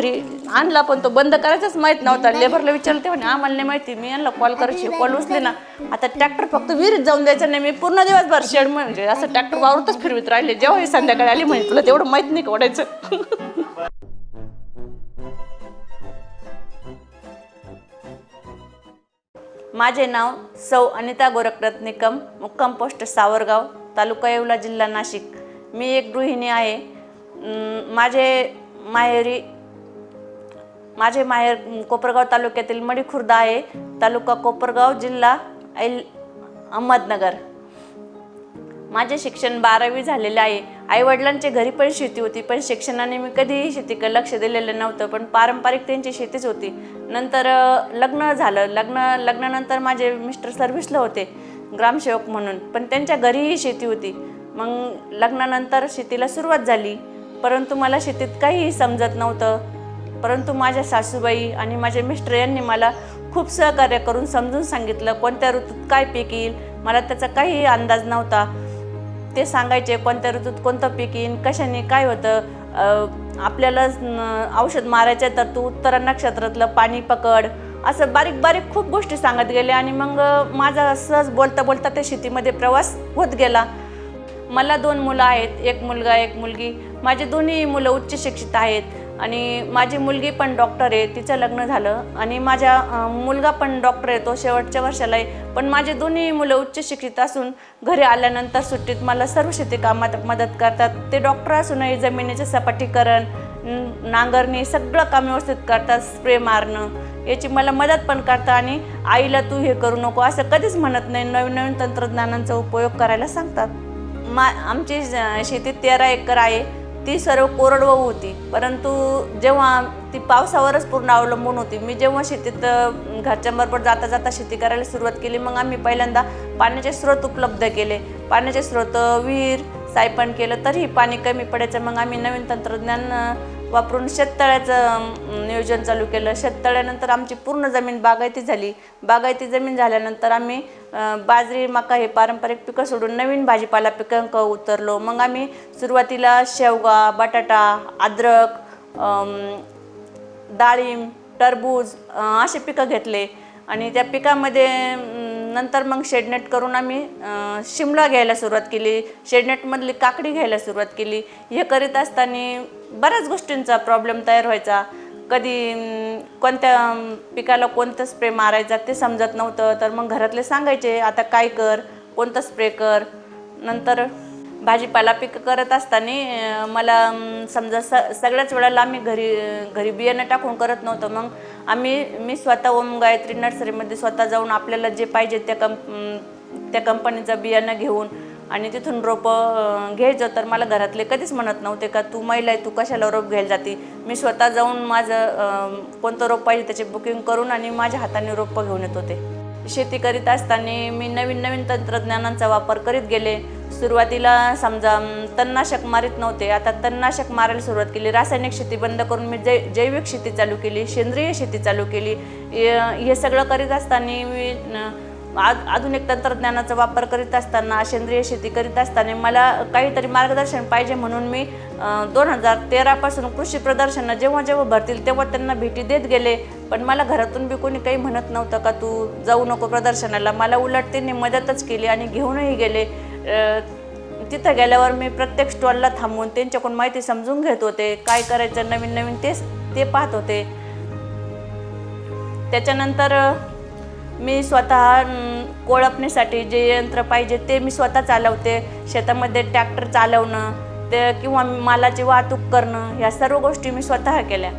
घरी आणला पण तो बंद करायचाच माहीत नव्हता. लेबरला विचारलं तेव्हा म्हणे आम्हाला नाही माहिती मी यांना कॉल करायची कॉल उचले ना. आता ट्रॅक्टर फक्त विहिरीत जाऊन द्यायचा नाही मी पूर्ण दिवसभर शेड म्हणजे असं ट्रॅक्टर वावरतच फिरवीत राहिले. जेव्हा ही संध्याकाळी आली म्हणजे तुला तेवढं माहीत नाही का ओढायचं? माझे नाव सौ अनिता गोरखनाथ निकम मुक्काम पोस्ट सावरगाव तालुका येवला जिल्हा नाशिक. मी एक गृहिणी आहे. माझे माहेरी माझे माहेर कोपरगाव तालुक्यातील मडी खुर्द आहे. तालुका कोपरगाव जिल्हा ऐल अहमदनगर. माझे शिक्षण बारावी झालेले आहे. आईवडिलांचे घरी पण शेती होती पण शिक्षणाने मी कधीही शेतीकडे लक्ष दिलेलं नव्हतं पण पारंपरिक त्यांची शेतीच होती. नंतर लग्न झालं. लग्न लग्नानंतर माझे मिस्टर सर्व्हिसला होते ग्रामसेवक म्हणून. पण त्यांच्या घरीही शेती होती. मग लग्नानंतर शेतीला सुरुवात झाली. परंतु मला शेतीत काहीही समजत नव्हतं. परंतु माझ्या सासूबाई आणि माझे मिस्टर यांनी मला खूप सहकार्य करून समजून सांगितलं कोणत्या ऋतूत काय पीक येईल? मला त्याचा काहीही अंदाज नव्हता. ते सांगायचे कोणत्या ऋतूत कोणतं पीक येईन कशाने काय होतं? आपल्याला औषध मारायचं आहे तर तू उत्तर नक्षत्रातलं पाणी पकड. असं बारीक बारीक खूप गोष्टी सांगत गेले आणि मग माझा सहज बोलता बोलता त्या शेतीमध्ये प्रवास होत गेला. मला दोन मुलं आहेत एक मुलगा एक मुलगी. माझे दोन्ही मुलं उच्च शिक्षित आहेत. आणि माझी मुलगी पण डॉक्टर आहे तिचं लग्न झालं. आणि माझा मुलगा पण डॉक्टर आहे तो शेवटच्या वर्षाला आहे. पण माझे दोन्ही मुलं उच्च शिक्षित असून घरी आल्यानंतर सुट्टीत मला सर्व शेती कामात मदत करतात. ते डॉक्टर असूनही जमिनीचे सपाटीकरण नांगरणी सगळं काम व्यवस्थित करतात स्प्रे मारणं याची मला मदत पण करतात. आणि आईला तू हे करू नको असं कधीच म्हणत नाही. नवीन नवीन तंत्रज्ञानांचा उपयोग करायला सांगतात. मा आमची ज- शेती तेरा एकर आहे. ती सर्व कोरडवाहू होती. परंतु जेव्हा ती पावसावरच पूर्ण अवलंबून होती. मी जेव्हा शेतीत घरच्या घरच्यांबरोबर जाता जाता शेती करायला सुरुवात केली मग आम्ही पहिल्यांदा पाण्याचे स्रोत उपलब्ध केले. पाण्याचे स्रोत विहीर सायपण केलं तरीही पाणी कमी पडायचं. मग आम्ही नवीन तंत्रज्ञान वापरून शेततळ्याचं नियोजन चालू केलं. शेततळ्यानंतर आमची पूर्ण जमीन बागायती झाली. बागायती जमीन झाल्यानंतर आम्ही बाजरी मका हे पारंपरिक पिकं सोडून नवीन भाजीपाला पिकांक उतरलो. मग आम्ही सुरुवातीला शेवगा बटाटा अद्रक डाळिंब टरबूज असे पिकं घेतले. आणि त्या पिकामध्ये नंतर मग शेडनेट करून आम्ही शिमला घ्यायला सुरुवात केली. शेडनेटमधली काकडी घ्यायला सुरुवात केली. हे करीत असताना बऱ्याच गोष्टींचा प्रॉब्लेम तयार व्हायचा. कधी कोणत्या पिकाला कोणतं स्प्रे मारायचा ते समजत नव्हतं. तर मग घरातले सांगायचे आता काय कर? कोणतं स्प्रे कर? नंतर भाजीपाला पीक करत असताना मला समजा स सगळ्याच वेळेला आम्ही घरी घरी बियाणं टाकून करत नव्हतो. मग आम्ही मी स्वतः ओम गायत्री नर्सरीमध्ये स्वतः जाऊन आपल्याला जे पाहिजे त्या कंप त्या कंपनीचं बियाणं घेऊन आणि तिथून रोपं घ्यायचं. तर मला घरातले कधीच म्हणत नव्हते का तू महिला आहे तू कशाला रोप घ्यायला जाते? मी स्वतः जाऊन माझं कोणतं रोप पाहिजे त्याचे बुकिंग करून आणि माझ्या हाताने रोपं घेऊन येत होते. शेती करीत असताना मी नवीन नवीन तंत्रज्ञानांचा वापर करीत गेले. सुरुवातीला समजा तणनाशक मारीत नव्हते. आता तणनाशक मारायला सुरुवात केली. रासायनिक शेती बंद करून मी जै जैविक शेती चालू केली सेंद्रिय शेती चालू केली. हे हे सगळं करीत असताना मी आ- आधुनिक तंत्रज्ञानाचा वापर करीत असताना सेंद्रिय शेती करीत असताना मला काहीतरी मार्गदर्शन पाहिजे म्हणून मी दोन हजार तेरापासून कृषी प्रदर्शनं जेव्हा जेव्हा भरतील तेव्हा त्यांना भेटी देत गेले. पण मला घरातून बी कोणी काही म्हणत नव्हतं का तू जाऊ नको प्रदर्शनाला. मला उलट त्यांनी मदतच केली आणि घेऊनही गेले. तिथं गेल्यावर मी प्रत्येक स्टॉलला थांबून त्यांच्याकडून माहिती समजून घेत होते. काय करायचं नवीन नवीन तेच ते पाहत होते. त्याच्यानंतर मी स्वतः अं, कोळपणीसाठी जे यंत्र पाहिजे ते मी स्वतः चालवते. शेतामध्ये ट्रॅक्टर चालवणं ते किंवा मालाची वाहतूक करणं ह्या सर्व गोष्टी मी स्वतः केल्या.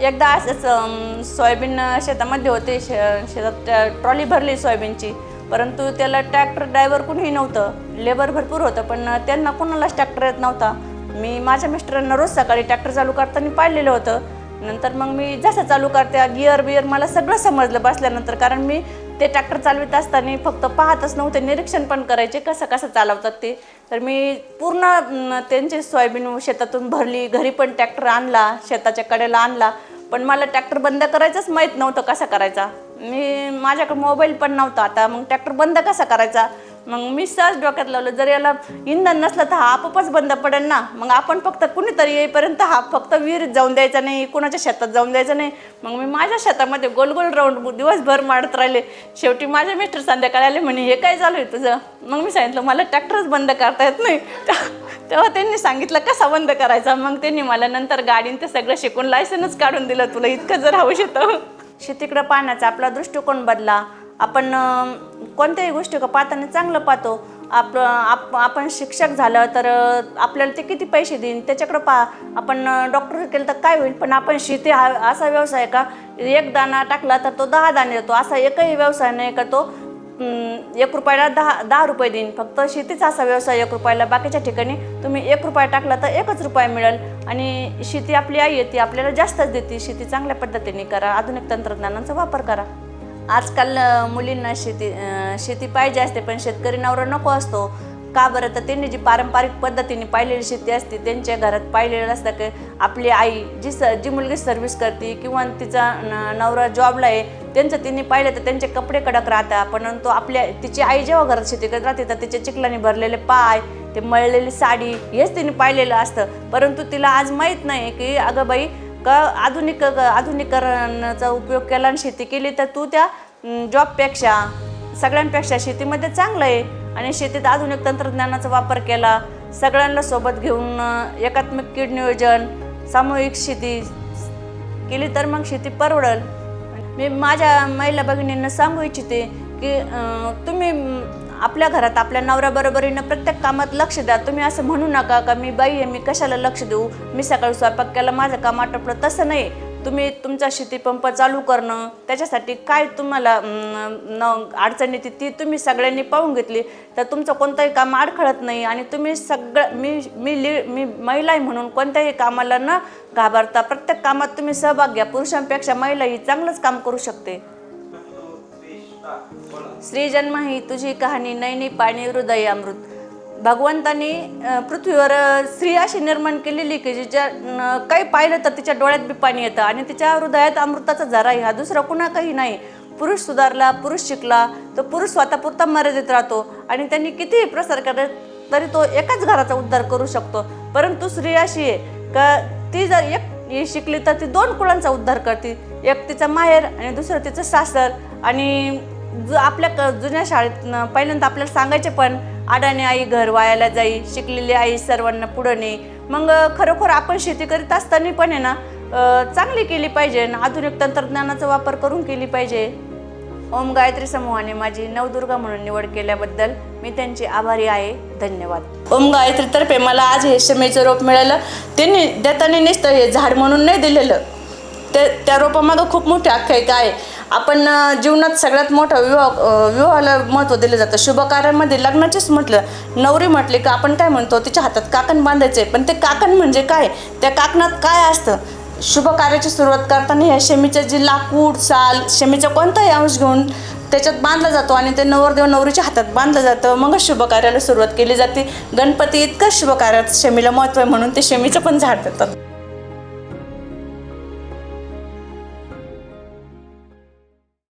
एकदा असंच सोयाबीन शेतामध्ये होते. शे शेतात ट्रॉली भरली सोयाबीनची. परंतु त्याला ट्रॅक्टर ड्रायव्हर कुणीही नव्हतं. लेबर भरपूर होतं पण त्यांना कोणालाच ट्रॅक्टर येत नव्हता. मी माझ्या मिस्टरांना रोज सकाळी ट्रॅक्टर चालू करताना पाहिलेलं होतं. नंतर मग मी जसं चालू करते गिअर बिअर मला सगळं समजलं बसल्यानंतर कारण मी ते ट्रॅक्टर चालवित असताना फक्त पाहतच नव्हते निरीक्षण पण करायचे कसं कसं चालवतात ते. तर मी पूर्ण त्यांचे सोयाबीन शेतातून भरली घरी पण ट्रॅक्टर आणला शेताच्या कडेला आणला. पण मला ट्रॅक्टर बंद करायचंच माहीत नव्हतं कसा करायचा. मी माझ्याकडे मोबाईल पण नव्हता आता. मग ट्रॅक्टर बंद कसा करायचा? मग मी सहज डोक्यात लावलं जर याला इंधन नसलं तर हा आपोआपच बंद पडेल ना. मग आपण फक्त कुणीतरी येईपर्यंत हा फक्त विहिरीत जाऊन द्यायचा नाही कुणाच्या शेतात जाऊन द्यायचा नाही. मग मी माझ्या शेतामध्ये गोल गोल राऊंड दिवसभर मारत राहिले. शेवटी माझे मिस्टर संध्याकाळी आले म्हणे हे काय चालू आहे तुझं? मग मी सांगितलं मला ट्रॅक्टरच बंद करता येत नाही. तेव्हा त्यांनी सांगितलं कसा बंद करायचा? मग त्यांनी मला नंतर गाडीन ते सगळं शिकून लायसनच काढून दिलं तुला इतकं जर हवं शेतं. शेतीकडं पाहण्याचा आपला दृष्टिकोन बदला. आपण कोणत्याही गोष्टी का पाहताना चांगलं पाहतो. आप आप आपण शिक्षक झालं तर आपल्याला ते किती पैसे देईन त्याच्याकडं पा आपण डॉक्टर केलं तर काय होईल? पण आपण शेती हा असा व्यवसाय का? एक दाणा टाकला तर तो दहा दाणे देतो. असा एकही व्यवसाय नाही का तो एक रुपयाला दहा दहा रुपये देईन. फक्त शेतीचा असा व्यवसाय एक रुपयाला. बाकीच्या ठिकाणी तुम्ही एक रुपया टाकला तर एकच रुपया मिळेल. आणि शेती आपली आई आहे ती आपल्याला जास्तच देते. शेती चांगल्या पद्धतीने करा. आधुनिक तंत्रज्ञानाचा वापर करा. आजकाल मुलींना शेती शेती पाहिजे असते पण शेतकरी नवरा नको असतो. का बरं? तर त्यांनी जी पारंपरिक पद्धतीने पाहिलेली शेती असते त्यांच्या घरात पाहिलेलं असतं की आपली आई जी स जी मुलगी सर्व्हिस करते किंवा तिचा न- नवरा जॉबला आहे त्यांचं तिने पाहिलं तर त्यांचे कपडे कडक राहतात. परंतु आपल्या तिची आई जेव्हा घरात शेती करत राहते तर तिच्या चिखलाने भरलेले पाय ते मळलेली साडी हेच तिने पाहिलेलं असतं. परंतु तिला आज माहीत नाही की अगं बाई का आधुनिक आधुनिकरणाचा उपयोग केला आणि शेती केली तर तू त्या जॉबपेक्षा सगळ्यांपेक्षा शेतीमध्ये चांगलं आहे. आणि शेतीत आधुनिक तंत्रज्ञानाचा वापर केला सगळ्यांना सोबत घेऊन एकात्मिक कीड नियोजन सामूहिक शेती केली तर मग शेती परवडल. मी माझ्या महिला भगिनींना सांगू इच्छिते की तुम्ही आपल्या घरात आपल्या नवऱ्याबरोबरीनं प्रत्येक कामात लक्ष द्या. तुम्ही असं म्हणू नका का मी बाई आहे मी कशाला लक्ष देऊ? मी सकाळी स्वयंपाक केला माझं काम आटपलं. तसं नाही. तुम्ही तुमचा शेतीपंप चालू करणं त्याच्यासाठी काय तुम्हाला न अडचण येते ती तुम्ही सगळ्यांनी पाहून घेतली. तर तुमचं कोणतंही काम अडखळत नाही आणि तुम्ही सगळं मी मी लि मी महिला आहे म्हणून कोणत्याही कामाला न घाबरता प्रत्येक कामात तुम्ही सहभाग घ्या. पुरुषांपेक्षा महिला ही चांगलंच काम करू शकते. श्रीजन्म ही तुझी कहाणी नैनी पाणी हृदय अमृत. भगवंतानी पृथ्वीवर स्त्री अशी निर्माण केलेली की जिच्या काही पाहिलं तर तिच्या डोळ्यात बी पाणी येतं आणि तिच्या हृदयात अमृताचा झरा आहे हा दुसरा कुणा काही नाही. पुरुष सुधारला पुरुष शिकला तर पुरुष स्वतःपुरता मर्यादित राहतो आणि त्यांनी कितीही प्रसार करत तरी तो एकाच घराचा उद्धार करू शकतो. परंतु स्त्री अशी आहे का ती जर एक ही शिकली तर ती दोन कुळांचा उद्धार करते. एक तिचा माहेर आणि दुसरं तिचं सासर आणि ज आपल्या क जुन्या शाळेत पहिल्यांदा आपल्याला सांगायचे पण अडाने आई घर वायाला जाई शिकलेली आई सर्वांना पुढं नाही मग खरोखर आपण शेती करीत असताना पण आहे ना चांगली केली पाहिजे आधुनिक तंत्रज्ञानाचा वापर करून केली पाहिजे. ओम गायत्री समूहाने माझी नवदुर्गा म्हणून निवड केल्याबद्दल मी त्यांची आभारी आहे. धन्यवाद. ओम गायत्रीतर्फे मला आज हे शमेचं रोप मिळालं. त्यांनी देताना नुसतं हे झाड म्हणून नाही दिलेलं. ते त्या रोपामागं खूप मोठी आख्यायिका आहे. आपण जीवनात सगळ्यात मोठा विवाह विवाहाला महत्त्व दिलं जातं. शुभकार्यामध्ये लग्नाचेच म्हटलं नवरी म्हटली का आपण काय म्हणतो तिच्या हातात काकण बांधायचे पण ते काकण म्हणजे काय? त्या काकणात काय असतं? शुभ कार्याची सुरुवात करताना ह्या शमीचं जे लाकूड साल शमीचा कोणताही अंश घेऊन त्याच्यात बांधला जातो आणि ते नवरदेव नवरीच्या हातात बांधलं जातं. मग शुभ कार्याला सुरुवात केली जाते. गणपती इतकं शुभ कार्यात शमीला महत्त्व आहे म्हणून ते शमीचं पण झाड देतात.